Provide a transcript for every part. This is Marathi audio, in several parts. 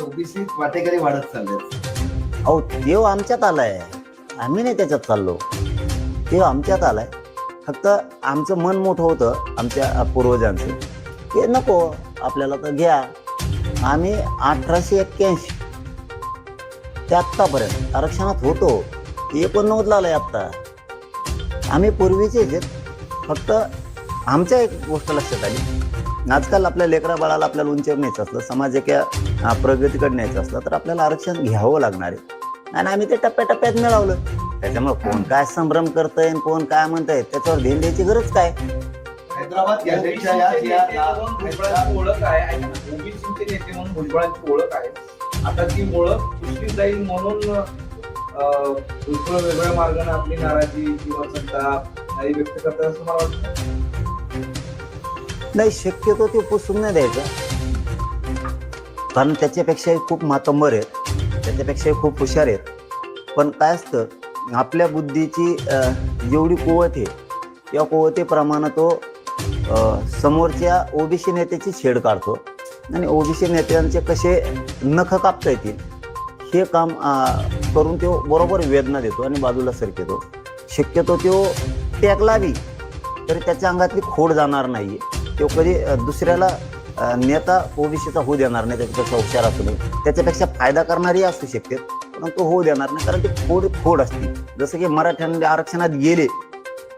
ओबीसी वाटेकरी वाढत चालले अहो देव आमच्यात आलाय. आम्ही नाही त्याच्यात चाललो. देव आमच्यात आलाय. फक्त आमचं मन मोठं होतं आमच्या पूर्वजांचं. ते नको आपल्याला तर घ्या. आम्ही अठराशे एक्क्याऐंशी. ते आत्तापर्यंत आरक्षणात होतो. एकोणनव्वदला आहे आत्ता. आम्ही पूर्वीचे जे फक्त आमच्या एक गोष्ट लक्षात आली. आजकाल आपल्या लेकरा बाळाला आपल्याला उंचीवर न्यायचं असलं समाज एका प्रगतीकडे न्यायचं असलं तर आपल्याला आरक्षण घ्यावं लागणार आहे. आणि आम्ही ते टप्प्याटप्प्यात मिळवलं. त्याच्यामुळे कोण काय संभ्रम करतंय आणि कोण काय म्हणतंय त्याच्यावर ध्यान द्यायची गरज काय? हैदराबाद गॅझेटच्या या या- या- भुजबळांची ओळख आहे ऐका ना, ओबीसीचे नेते म्हणून भुजबळांची ओळख आहे. आता ती ओळख पुसली जाईल म्हणून अं, भुजबळ वेगळ्या मार्गाने आपली नाराजी किंवा संताप काही व्यक्त करतात असं मला वाटतं? नाही शक्यतो ते पुसून नाही द्यायचं. कारण त्याच्यापेक्षाही खूप मातंबर आहेत. त्याच्यापेक्षाही खूप हुशार आहेत. पण काय असतं आपल्या बुद्धीची जेवढी कुवत आहे त्या कुवतेप्रमाणे तो समोरच्या ओबीसी नेत्याची छेड काढतो. आणि ओबीसी नेत्यांचे कसे नख कापता येतील हे काम करून तो बरोबर वेदना देतो आणि बाजूला सरकेतो शक्यतो तो टेकला बी तरी त्याच्या अंगातली खोड जाणार नाही तो कधी दुसऱ्याला नेता ओबीसीचा होऊ देणार नाही त्याच्यापेक्षा हुशार असू नये. त्याच्यापेक्षा फायदा करणारी असू शकते परंतु होऊ देणार नाही कारण ती खोड खोड असते. जसं की मराठ्यांनी आरक्षणात गेले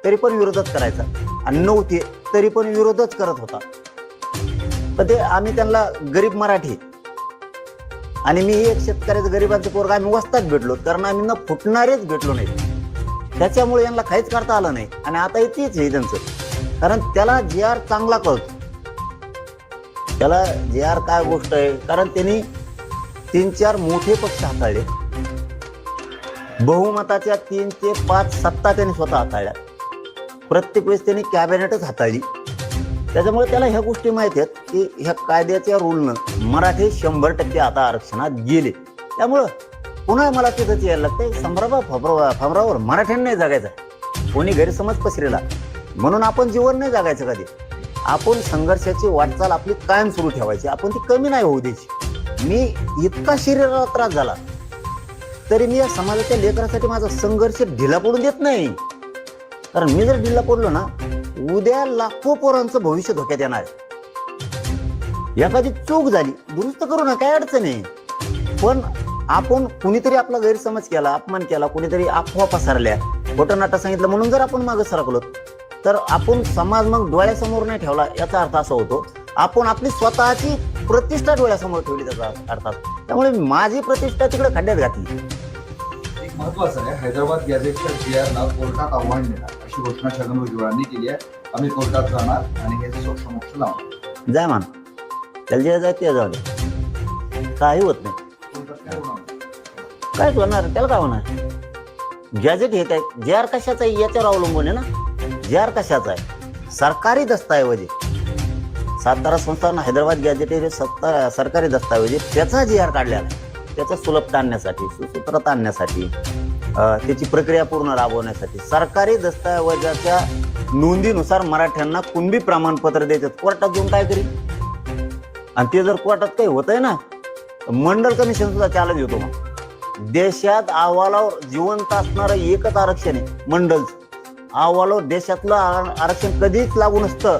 तरी पण विरोधच करायचा. आणि नव्हते तरी पण विरोधच करत होता. पण ते आम्ही त्यांना गरीब मराठी. आणि मी एक शेतकऱ्याचं गरिबांचं पोरग आम्ही वस्तात भेटलो कारण आम्ही न फुटणारेच भेटलो नाही. त्याच्यामुळे यांना काहीच करता आलं नाही. आणि आता येतेच आहे त्यांचं. कारण त्याला जे आर चांगला कळतो. त्याला जे आर काय गोष्ट आहे? कारण त्यांनी तीन चार मोठे पक्ष हाताळले. बहुमताच्या तीन ते पाच सत्ता त्यांनी स्वतः हाताळल्या. प्रत्येक वेळेस त्यांनी कॅबिनेटच हाताळली. त्याच्यामुळे त्याला ह्या गोष्टी माहिती आहेत की ह्या कायद्याच्या रूलनं मराठी शंभर टक्के आता आरक्षणात गेले. त्यामुळं पुन्हा मला तिथंच यायला लागतंय संभ्रमा फबरा फबरावर मराठ्यांनी जगायचं कोणी गैरसमज पसरेला. म्हणून आपण जीवन नाही जगायचं कधी. आपण संघर्षाची वाटचाल आपली कायम सुरू ठेवायची. आपण ती कमी नाही होऊ द्यायची. मी इतका शरीराला त्रास झाला तरी मी या समाजाच्या लेकरासाठी माझा संघर्ष ढिला पडून देत नाही. कारण मी जर ढिला पडलो ना उद्या लाखो पोरांचं भविष्य धोक्यात येणार. आहे एखादी चूक झाली दुरुस्त करू ना काय अडचण आहे? पण आपण कुणीतरी आपला गैरसमज केला अपमान केला कुणीतरी अफवा पसरल्या खोटं नाटक सांगितलं म्हणून जर आपण मागे सरकलो तर आपण समाज मग डोळ्यासमोर नाही ठेवला याचा अर्थ असा होतो. आपण आपली स्वतःची प्रतिष्ठा डोळ्यासमोर ठेवली त्याचा अर्थात. त्यामुळे माझी प्रतिष्ठा तिकडे खड्ड्यात घातली. एक महत्वाचं आहे हैदराबाद गॅझेटच्या कोर्टात आव्हान देणार. अशी घोषणा छगन भुजबळांनी केली आहे. आम्ही कोर्टात जाणार आणि हे समक्ष लावणार. जाय मान. त्याला जे जाय ते जाऊ दे. काही होत नाही. काय होणार? त्याला काय होणार? गॅजेट हे काय? जे आर कशाचा आहे? याच्यावर अवलंबून आहे ना? जे आर कशाचा आहे? सरकारी दस्तऐवज सातदारा सातारा संस्थान हैदराबाद गॅजेट हे सत्ता सरकारी दस्तऐवज त्याचा जी आर काढलेला आहे त्याचा सुलभता आणण्यासाठी सुसूत्रता आणण्यासाठी त्याची प्रक्रिया पूर्ण राबवण्यासाठी सरकारी दस्तऐवजाच्या नोंदीनुसार मराठ्यांना कुणबी प्रमाणपत्र देतात कोर्टात देऊन काय करी आणि ते जर कोर्टात काही होत आहे ना मंडल कमिशन सुद्धा चालत येतो मग. देशात अहवालावर जिवंत असणारं एकच आरक्षण आहे मंडलचं. अहवालावर देशातलं आर- आरक्षण कधीच लागू नसतं.